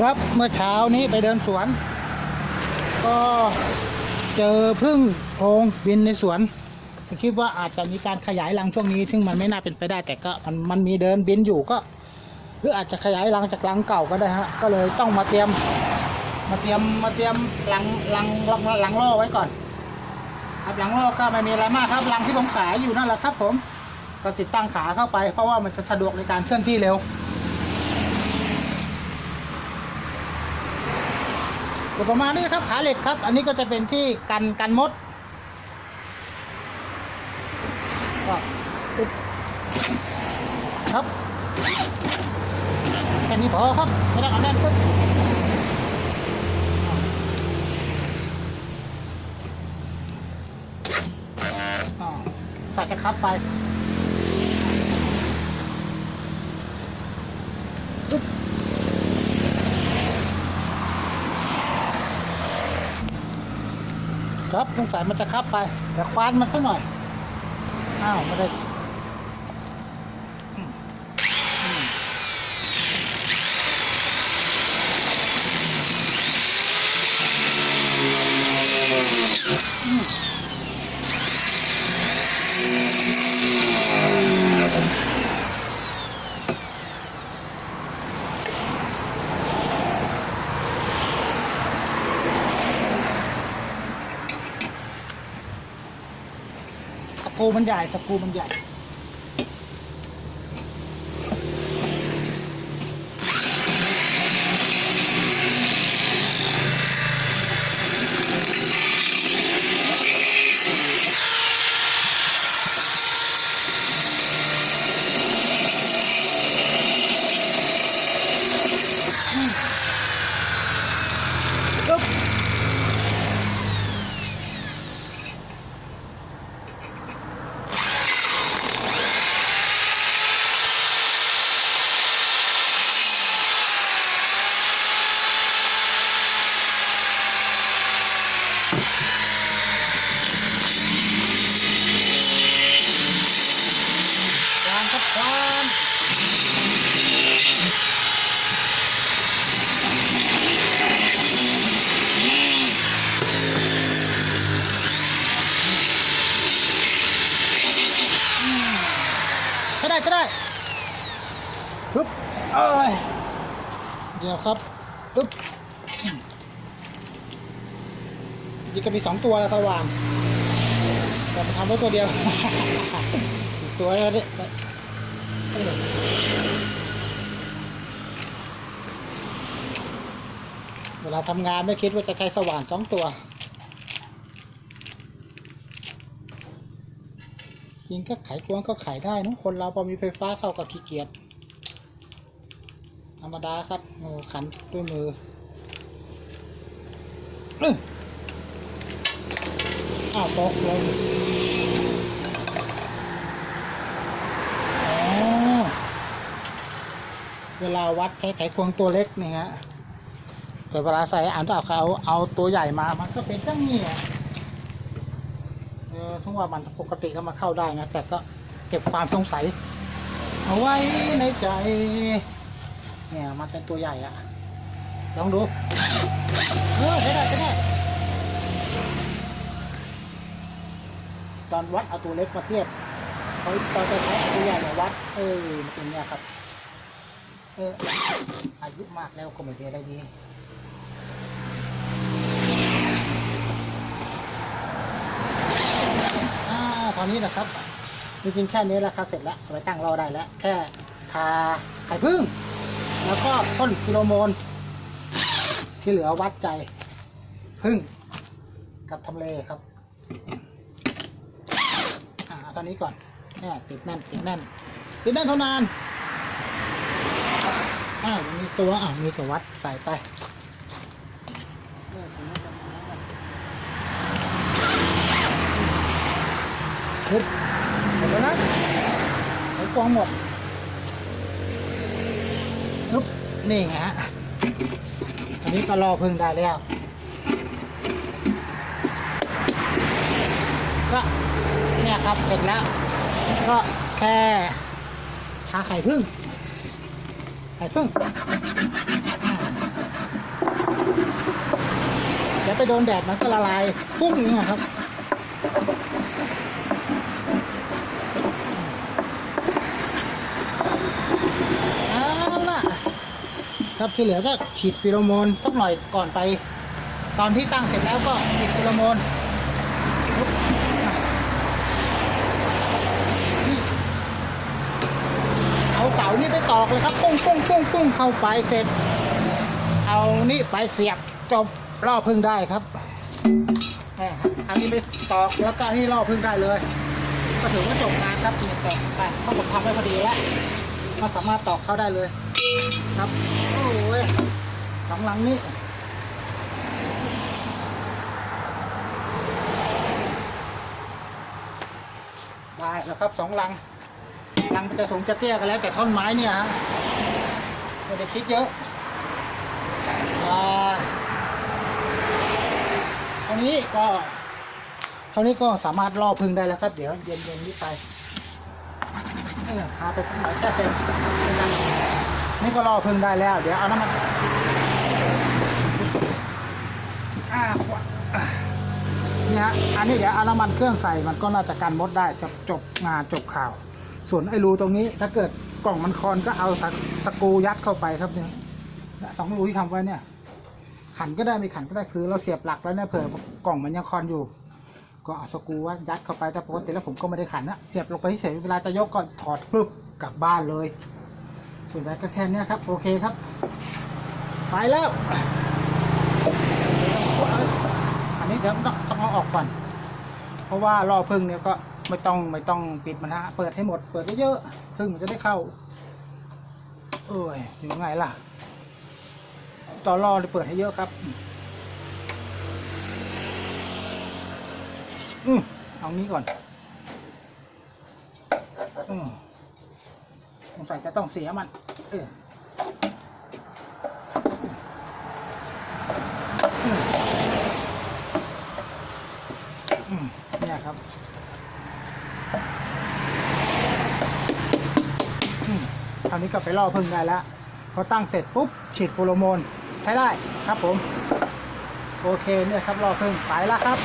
ครับเมื่อเช้านี้ไปเดินสวน ก็เจอพึ่งโพงบินในสวนคิดว่าอาจจะมีการขยายรังช่วงนี้ ซึ่งมันไม่น่าเป็นไปได้ แต่ก็มันมันมีเดินบินอยู่ก็ หรืออาจจะขยายรังจากรังเก่าก็ได้ฮะก็เลยต้องมาเตรียม มาเตรียมมาเตรียมรังรังรังรังล่อไว้ก่อนครับรังล่อก็ไม่มีอะไรมากครับรังที่ผมขายอยู่นั่นแหละครับ ผม ก็ติดตั้งขาเข้าไปเพราะว่ามันจะสะดวกในการเคลื่อนที่เร็ว ก็ประมาณนี้ครับขาเหล็กครับ อันนี้ก็จะเป็นที่กันกันมดก็ปึ๊บครับแค่นี้พอครับไม่ต้องเอาแน่นปึ๊บอ่าใส่จะคับไป ครับสงสัยมันจะคับไปเดี๋ยวควานมันสักหน่อย อ้าวไม่ได้อืมอืมอืมสก รูมันใหญ่สกรูมันใหญ่ ได้ใช้ได้ปึ๊บเอ้ยเดี๋ยวครับปึ๊บจริงก็มีสองตัวแล้วสว่างแต่มันทำได้ตัวเดียวอีกตัวแล้วเนี่ยเวลาทำงานไม่คิดว่าจะใช้สว่านสองตัว จริงก็ไขควงก็ไขได้นะคนเราพอมีไฟฟ้าเข้าก็ขี้เกียจธรรมดาครับโอ้ขันด้วยมืออื้ออ้าวตกลงอ๋อเวลาวัดใช้ไขควงตัวเล็กนี่ฮะแต่เวลาใส่อ่านเอาเขาเอาตัวใหญ่มามันก็เป็นตั้งนี้ เออทั้งว่ามันปกติก็มาเข้าได้นะ แต่ก็เก็บความสงสัย เอาไว้ในใจ เนี่ยมันเป็นตัวใหญ่อะลองดู เออใช้ได้ใช้ได้ตอนวัดเอาตัวเล็กมาเทียบเขาตอนจะใช้ตัวใหญ่มาวัด เออเป็นเนี่ยครับ เอออายุมากแล้วก็ไม่เป็นอะไรดี อ่านนี้นะครับจริงๆแค่นี้ราคาเสร็จแล้วเอาไปตั้งรอได้แล้ว แค่ทาไข่พึ่ง แล้วก็พ่นฟิโรโมน ที่เหลือวัดใจพึ่งกับทำเลครับอ่าตอนนี้ก่อนแน่ติดแน่นติดแน่นติดแน่นเท่านานอ้าวมีตัวอ่ามีตัววัดใส่ไปเออถึงแล้วประมาณนั้นแหละ ปึ๊บหมดแล้วนะไอ้กวงหมดปึ๊บนี่ไงฮะ อันนี้ก็รอพึ่งได้แล้ว ก็เนี่ยครับเสร็จแล้ว ก็แค่ทาไข่พึ่ง ไข่พึ่งอ่าโดนแดดมันก็ละลายพุ่งอย่างเงี้ยครับ เอาล่ะครับที่เหลือก็ฉีดฟิโรโมนสักหน่อยก่อนไป ตอนที่ตั้งเสร็จแล้วก็ฉีดฟิโรโมนเอาเสานี่ไปตอกเลยครับปุ้งปุ้งปุ้งปุ้งเข้าไปเสร็จ เอานี่ไปเสียบจบล่อพึ่งได้ครับอันนี้ไปตอกแล้วก็นี่ล่อพึ่งได้เลย ก็ถือว่าจบงานครับนี่ตอกไปเพราะผมทำไว้พอดีแล้ว ก็สามารถตอกเข้าได้เลย ครับ โอ้ยสองหลังนี้ได้แล้วครับสองลังลังมันจะสูงจะเตี้ยกันแล้วแต่ท่อนไม้เนี่ยฮะไม่ได้คิดเยอะเท่านี้ก็เท่านี้ก็สามารถล่อพึ่งได้แล้วครับ เดี๋ยวเย็นๆนี้ไป เออพาไปสักหน่อยแค่เซนนี่ก็ล่อพึ่งได้แล้ว เดี๋ยวเอาน้ำมันอ่านี่ฮะอันนี้เดี๋ยวเอาน้ำมันเครื่องใส่มันก็น่าจะกันมดได้จะจบงานจบข่าว ส่วนไอ้รูตรงนี้ถ้าเกิดกล่องมันคอนก็เอาสกสกรูยัดเข้าไปครับเนี่ยเนี่ยสองรูที่ทำไว้เนี่ย ขันก็ได้ไม่ขันก็ได้คือเราเสียบหลักแล้วเนี่ยเผื่อกล่องมันยังคอนอยู่ ก็เอาสกูว่ายัดเข้าไปแต่ปกติแล้วผมก็ไม่ได้ขันนะเสียบลงไปเฉยเวลาจะยกก็ถอดปุ๊บกลับบ้านเลย ส่วนใหญ่ก็แค่นี้ครับ โอเคครับ ไปแล้ว อันนี้เดี๋ยวต้องต้องเอาออกก่อน เพราะว่าล่อพึ่งเนี่ยก็ไม่ต้องไม่ต้องปิดมันฮะเปิดให้หมดเปิดเยอะๆพึ่งมันจะได้เข้า เอ้ยอยู่ไงล่ะ ต่อรอเลยเปิดให้เยอะครับ อืมเอานี้ก่อนอืมสงสัยจะต้องเสียมัน เอออือเนี่ยครับอืมคราวนี้ก็ไปล่อพึ่งได้แล้ว พอตั้งเสร็จปุ๊บ ฉีดโฟโรโมน ใช้ได้ครับผม โอเคเนี่ยครับล่อพึ่งไปแล้วครับ